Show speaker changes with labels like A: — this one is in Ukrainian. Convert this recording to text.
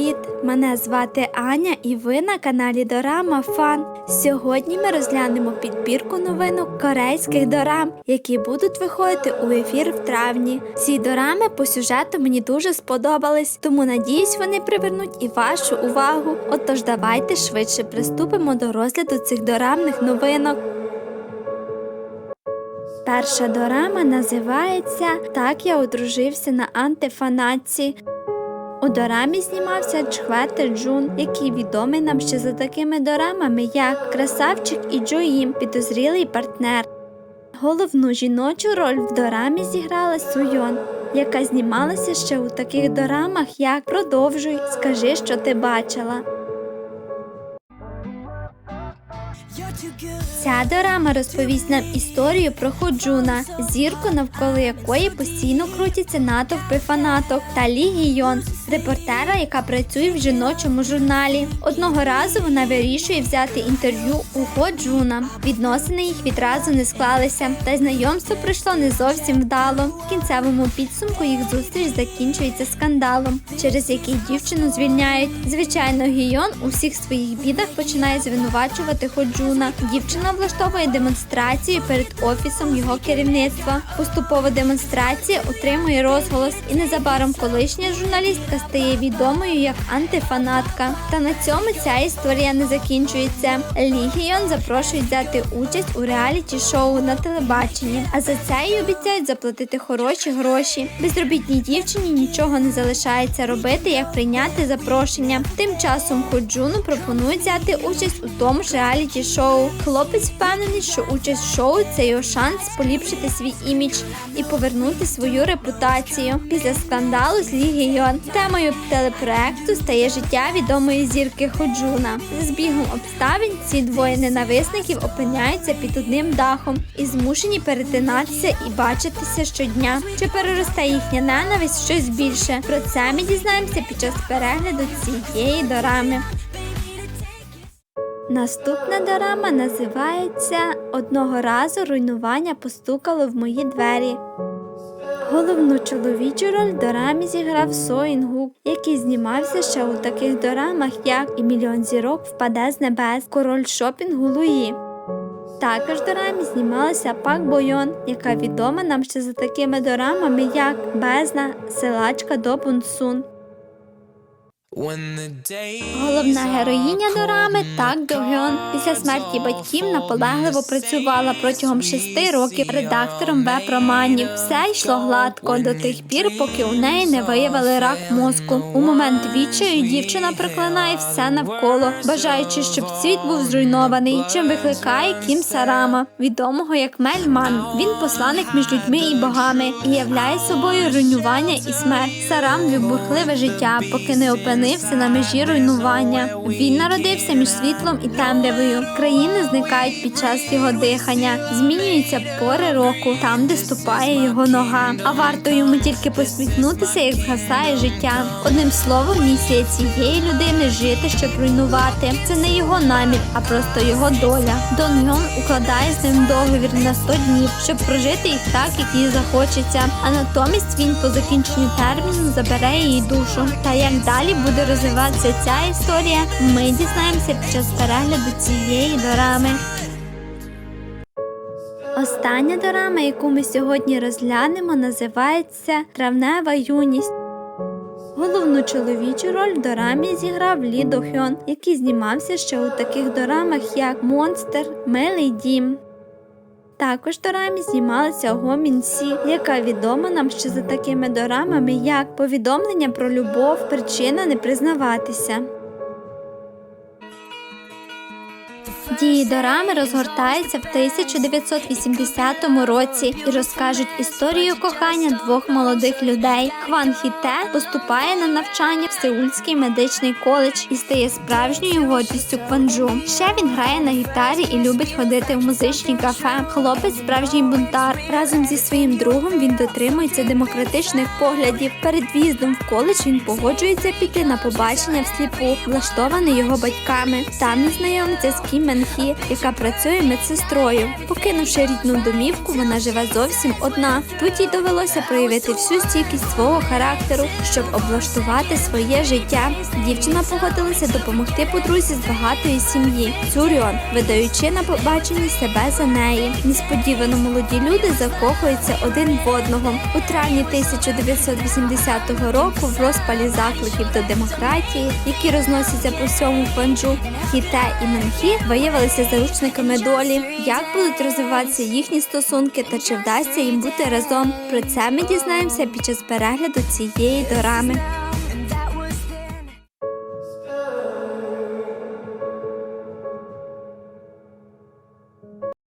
A: Привіт! Мене звати Аня і ви на каналі Дорама Фан. Сьогодні ми розглянемо підбірку новинок корейських дорам, які будуть виходити у ефір в травні. Ці дорами по сюжету мені дуже сподобались, тому надіюсь, вони привернуть і вашу увагу. Отож, давайте швидше приступимо до розгляду цих дорамних новинок. Перша дорама називається Так я одружився на антифанатці. У дорамі знімався Чхвете Джун, який відомий нам ще за такими дорамами, як Красавчик і Джоїм, підозрілий партнер. Головну жіночу роль в дорамі зіграла Суйон, яка знімалася ще у таких дорамах, як Продовжуй, скажи, що ти бачила. Ця дорама розповість нам історію про Ходжуна, зірку, навколо якої постійно крутяться натовпи фанаток, та Лі Гійон, репортера, яка працює в жіночому журналі. Одного разу вона вирішує взяти інтерв'ю у Ходжуна. Відносини їх відразу не склалися, та й знайомство пройшло не зовсім вдало. В кінцевому підсумку їх зустріч закінчується скандалом, через який дівчину звільняють. Звичайно, Гійон у всіх своїх бідах починає звинувачувати Ходжуна. Дівчина влаштовує демонстрацію перед офісом його керівництва. Поступова демонстрація отримує розголос, і незабаром колишня журналістка стає відомою як антифанатка. Та на цьому ця історія не закінчується. Лігіон запрошують взяти участь у реаліті-шоу на телебаченні, а за це їй обіцяють заплатити хороші гроші. Безробітній дівчині нічого не залишається робити, як прийняти запрошення. Тим часом Ходжуну пропонують взяти участь у тому ж реаліті-шоу. Хлопець впевнений, що участь в шоу це його шанс поліпшити свій імідж і повернути свою репутацію. Після скандалу з Лігіон темою телепроекту стає життя відомої зірки Ходжуна. За збігом обставин ці двоє ненависників опиняються під одним дахом і змушені перетинатися і бачитися щодня. Чи переросте їхня ненависть щось більше? Про це ми дізнаємося під час перегляду цієї дорами. Наступна дорама називається Одного разу руйнування постукало в мої двері. Головну чоловічу роль дорамі зіграв Со Інгук, який знімався ще у таких дорамах, як і мільйон зірок впаде з небес, король шопінгу Луї. Також дорамі знімалася Пак Бойон, яка відома нам ще за такими дорамами, як Безна, Силачка до Бунсун. Головна героїня дорами Так Догьон після смерті батьків наполегливо працювала протягом шести років редактором веб-романів. Все йшло гладко до тих пір, поки у неї не виявили рак мозку. У момент відчаю дівчина проклинає все навколо, бажаючи, щоб світ був зруйнований, чим викликає Кім Сарама, відомого як Мельман. Він посланик між людьми і богами і являє собою руйнування і смерть. Сарам вів бурхливе життя, поки не опинився на межі руйнування. Він народився між світлом і темрявою. Країни зникають під час його дихання, змінюються пори року, там, де ступає його нога. А варто йому тільки посміхнутися, як згасає життя. Одним словом, місія цієї людини жити, щоб руйнувати. Це не його намір, а просто його доля. Дон Йон укладає з ним договір на 100 днів, щоб прожити їх так, як їй захочеться. А натомість він по закінченню терміну забере її душу. Та як далі буде розвиватися ця історія, ми дізнаємося під час перегляду цієї дорами. Остання дорама, яку ми сьогодні розглянемо, називається Травнева юність. Головну чоловічу роль в дорамі зіграв Лі До Хьон, який знімався ще у таких дорамах, як Монстер, Милий дім. Також дорамі знімалася Гомінсі, Сі, яка відома нам ще за такими дорамами, як повідомлення про любов, причина не признаватися. Дії дорами розгортаються в 1980 році і розкажуть історію кохання двох молодих людей. Хван Хіте поступає на навчання в Сеульський медичний коледж і стає справжньою гордістю Кванджу. Ще він грає на гітарі і любить ходити в музичні кафе. Хлопець справжній бунтар. Разом зі своїм другом він дотримується демократичних поглядів. Перед в'їздом в коледж він погоджується піти на побачення всліпу, влаштоване його батьками. Там він знайомиться з Кім Мен Мінхі, яка працює медсестрою. Покинувши рідну домівку, вона живе зовсім одна. Тут їй довелося проявити всю стійкість свого характеру, щоб облаштувати своє життя. Дівчина погодилася допомогти подрузі з багатої сім'ї Цюріон, видаючи на побаченні себе за неї. Несподівано молоді люди закохуються один в одного. У травні 1980 року в розпалі закликів до демократії, які розносяться по всьому Кванджу, Хіте і Менхі виявилися заручниками долі. Як будуть розвиватися їхні стосунки та чи вдасться їм бути разом? Про це ми дізнаємося під час перегляду цієї дорами.